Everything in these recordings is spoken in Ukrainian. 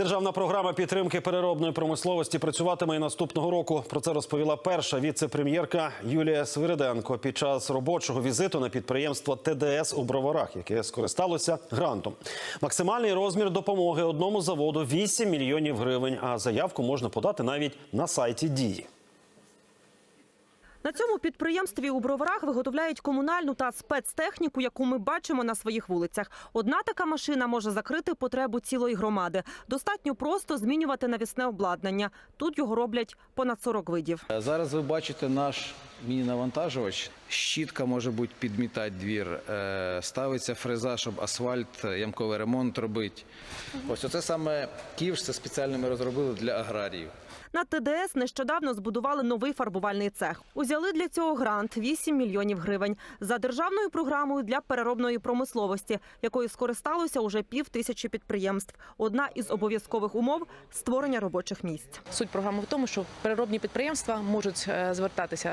Державна програма підтримки переробної промисловості працюватиме і наступного року. Про це розповіла перша віце-прем'єрка Юлія Свириденко під час робочого візиту на підприємство ТДС у Броварах, яке скористалося грантом. Максимальний розмір допомоги одному заводу 8 мільйонів гривень. А заявку можна подати навіть на сайті дії. На цьому підприємстві у Броварах виготовляють комунальну та спецтехніку, яку ми бачимо на своїх вулицях. Одна така машина може закрити потребу цілої громади. Достатньо просто змінювати навісне обладнання. Тут його роблять понад 40 видів. Зараз ви бачите наш міні-навантажувач. Щітка може бути підмітати двір, е, ставиться фреза, щоб асфальт, е, ямковий ремонт робити. Ось оце саме ківш, це спеціально ми розробили для аграріїв. На ТДС нещодавно збудували новий фарбувальний цех. Узяли для цього грант 8 мільйонів гривень за державною програмою для переробної промисловості, якою скористалося уже пів тисячі підприємств. Одна із обов'язкових умов створення робочих місць. Суть програми в тому, що переробні підприємства можуть е, звертатися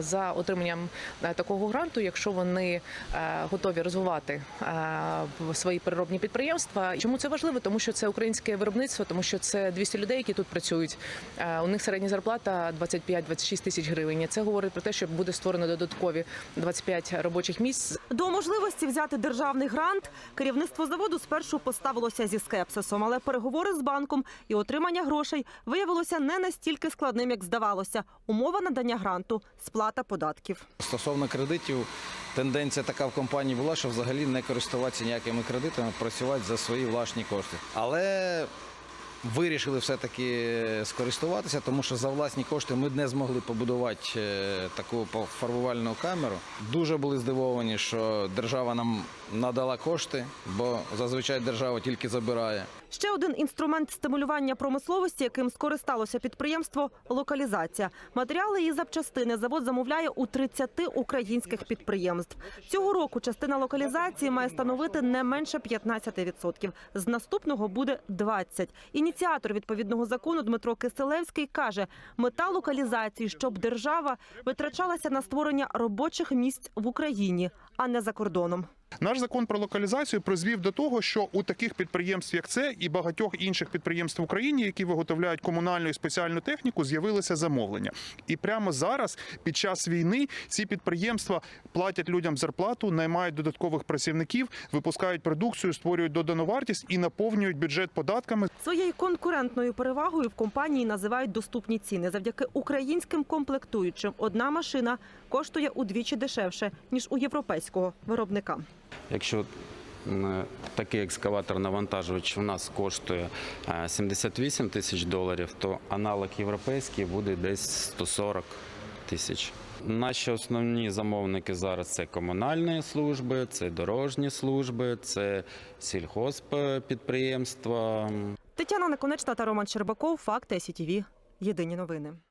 за отриманням такого гранту, якщо вони е, готові розвивати е, свої переробні підприємства. Чому це важливо? Тому що це українське виробництво, тому що це 200 людей, які тут працюють. Е, У них середня зарплата 25-26 тисяч гривень. Це говорить про те, що буде створено додаткові 25 робочих місць До можливості взяти державний грант керівництво заводу спершу поставилося зі скепсисом, але переговори з банком і отримання грошей виявилося не настільки складним, як здавалося. Умова надання гранту сплата податків. Стосовно кредитів, тенденція така в компанії була, що взагалі не користуватися ніякими кредитами, працювати за свої власні кошти. Але вирішили все-таки скористуватися, тому що за власні кошти ми не змогли побудувати е, таку фарбувальну камеру. Дуже були здивовані, що держава нам надала кошти, бо зазвичай держава тільки забирає. Ще один інструмент стимулювання промисловості, яким скористалося підприємство локалізація. Матеріали і запчастини завод замовляє у 30 українських підприємств. Цього року частина локалізації має становити не менше 15%. З наступного буде 20%. Ініціатор відповідного закону Дмитро Киселевський каже: мета локалізації, щоб держава витрачалася на створення робочих місць в Україні, а не за кордоном. Наш закон про локалізацію призвів до того, що у таких підприємств, як це, і багатьох інших підприємств в Україні, які виготовляють комунальну і спеціальну техніку, з'явилися замовлення. І прямо зараз, під час війни, ці підприємства платять людям зарплату, наймають додаткових працівників, випускають продукцію, створюють додану вартість і наповнюють бюджет податками. Своєю конкурентною перевагою в компанії називають доступні ціни. Завдяки українським комплектуючим одна машина коштує удвічі дешевше ніж у європейського виробника. Якщо такий екскаватор навантажувач у нас коштує е, 78 тисяч доларів, то аналог європейський буде десь 140 тисяч. Наші основні замовники зараз це комунальні служби, це дорожні служби, це сільхозпідприємства. Тетяна Наконечна та Роман Щербаков. Факти СІТІВІ. Єдині новини.